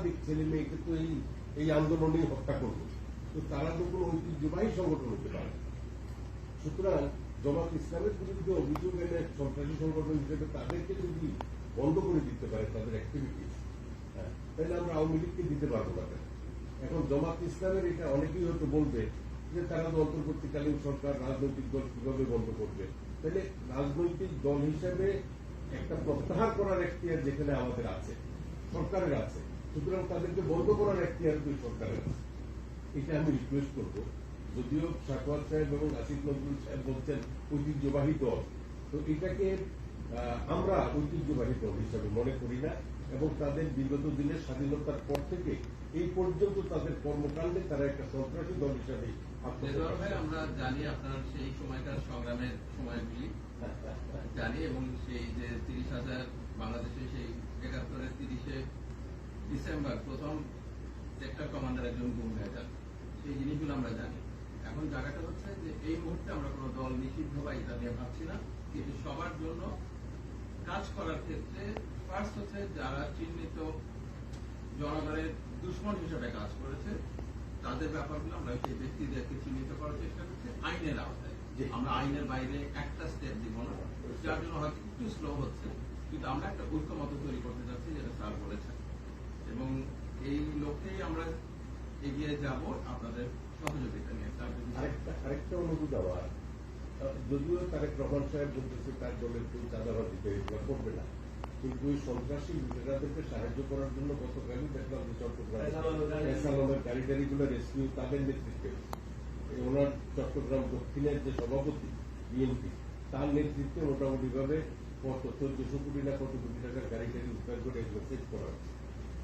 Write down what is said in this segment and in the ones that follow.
শতাধিক ছেলে মেয়েকে তো এই এই আন্দোলনেই হত্যা করবে। তো তারা তো কোনো ঐতিহ্যবাহী সংগঠন হতে পারে সুতরাং জমাত ইসলামের বিরুদ্ধে অভিযোগ এনে সন্ত্রাসী সংগঠন হিসেবে তাদেরকে যদি বন্ধ করে দিতে পারে, তাদের অ্যাক্টিভিটিস তাহলে আমরা আওয়ামী লীগকে দিতে পারব না? এখন জমাত ইসলামের এটা অনেকেই হয়তো বলবে যে তারা তো অন্তর্বর্তীকালীন সরকার, রাজনৈতিক দল কীভাবে বন্ধ করবে? তাহলে রাজনৈতিক দল হিসেবে একটা প্রত্যাহার করার এখতিয়ার যেখানে আমাদের আছে, সরকারের আছে। সুতরাং তাদেরকে বন্ধ করার এখতিয়ার দুই সরকারের। এটা আমি রিকোয়েস্ট করব। যদিও সাকওয়াত সাহেব এবং আসিফ নজরুল সাহেব বলছেন ঐতিহ্যবাহী দল। তো এটাকে আমরা ঐতিহ্যবাহী দল হিসাবে মনে করি না এবং তাদের বিগত দিনের স্বাধীনতার পর থেকে এই পর্যন্ত তাদের কর্মকাণ্ডে তারা একটা সন্ত্রাসী দল হিসাবে আমরা জানি আপনার সেই সময়কার সংগ্রামের সময়গুলি। জানি এবং সেই যে তিরিশ হাজার বাংলাদেশে সেই একাত্তরের তিরিশে ডিসেম্বর প্রথম সেক্টর কমান্ডার একজন গুম হয়ে যান। সেই জিনিসগুলো আমরা জানি। এখন জায়গাটা হচ্ছে যে এই মুহূর্তে আমরা কোনো দল নিষিদ্ধ বা এটা নিয়ে ভাবছি না। কিন্তু সবার জন্য কাজ করার ক্ষেত্রে ফার্স্ট হচ্ছে যারা চিহ্নিত জনগণের দুশ্মন হিসেবে কাজ করেছে, তাদের ব্যাপারগুলো আমরা সেই ব্যক্তিদেরকে চিহ্নিত করার চেষ্টা করছি। আইনের আওতায়। জি। আমরা আইনের বাইরে একটা স্টেপ দিব না। যার জন্য হয়তো একটু স্লো হচ্ছে। কিন্তু আমরা একটা ঐক্যমত তৈরি করতে যাচ্ছি যেটা এই আমরা এগিয়ে যাব আপনাদের সহযোগিতা নিয়ে। আরেকটা আরেকটা অনুরোধ আহ, যদিও তারেক রহমান সাহেব বলতেছে তার দলের কেউ চাঁদাবাজি করবে না কিন্তু ওই সন্ত্রাসী লুটেরাদেরকে সাহায্য করার জন্য গতকালই দেখলাম যে চট্টগ্রাম গাড়ি টাড়িগুলো রেস্কিউ তাদের নেতৃত্বে। ওনার চট্টগ্রাম দক্ষিণের যে সভাপতি বিএনপি তার নেতৃত্বে মোটামুটি ভাবে কত? চোদ্দশো কোটি না কত কোটি টাকার গাড়ি টাড়ি উদ্ধার করে এগুলো করা হচ্ছে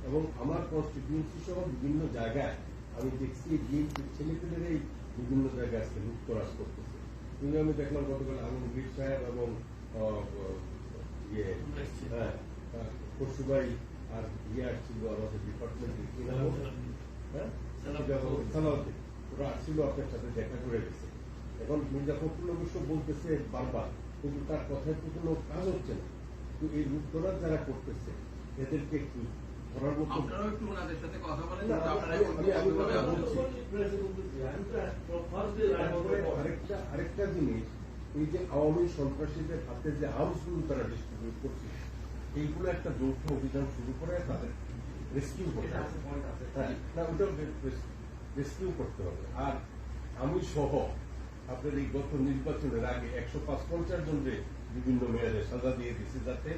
এবং আমার কনস্টিটিউন্সি সহ বিভিন্ন জায়গায় আমি দেখছি বিএনপির ছেলেপেলের বিভিন্ন জায়গায় আজকে লুটতরাজ করতেছে। কিন্তু আমি দেখলাম গতকাল আলমগীর সাহেব এবং ইয়ে হ্যাঁ আর ইয়ে আসছিল আমাদের ডিপার্টমেন্টের কি নাম হ্যাঁ? ওরা আসছিল আপনার সাথে দেখা করে গেছে। এখন মির্জা ফখরুল অবশ্য বলতেছে বারবার কিন্তু তার কথায় তো কোনো কাজ হচ্ছে না। তো এই লুটতরাজ যারা করতেছে এদেরকে মতো আপনারাও একটু ওনাদের সাথে কথা বলেন আরেকটা আরেকটা জিনিস এই যে আওয়ামী সন্ত্রাসীদের হাতে যে আর্মসগুলো তারা ডিস্ট্রিবিউট করছে এইগুলো একটা যৌথ অভিযান শুরু করে তাদের রেস্কিউ করতে হবে। হ্যাঁ, না ওটা রেস্কিউ করতে হবে। আর আমি সহ আপনার এই গত নির্বাচনের আগে একশো পাঁচ পঞ্চাশ জনকে বিভিন্ন মেয়াদে সাজা দিয়ে দিচ্ছে যাতে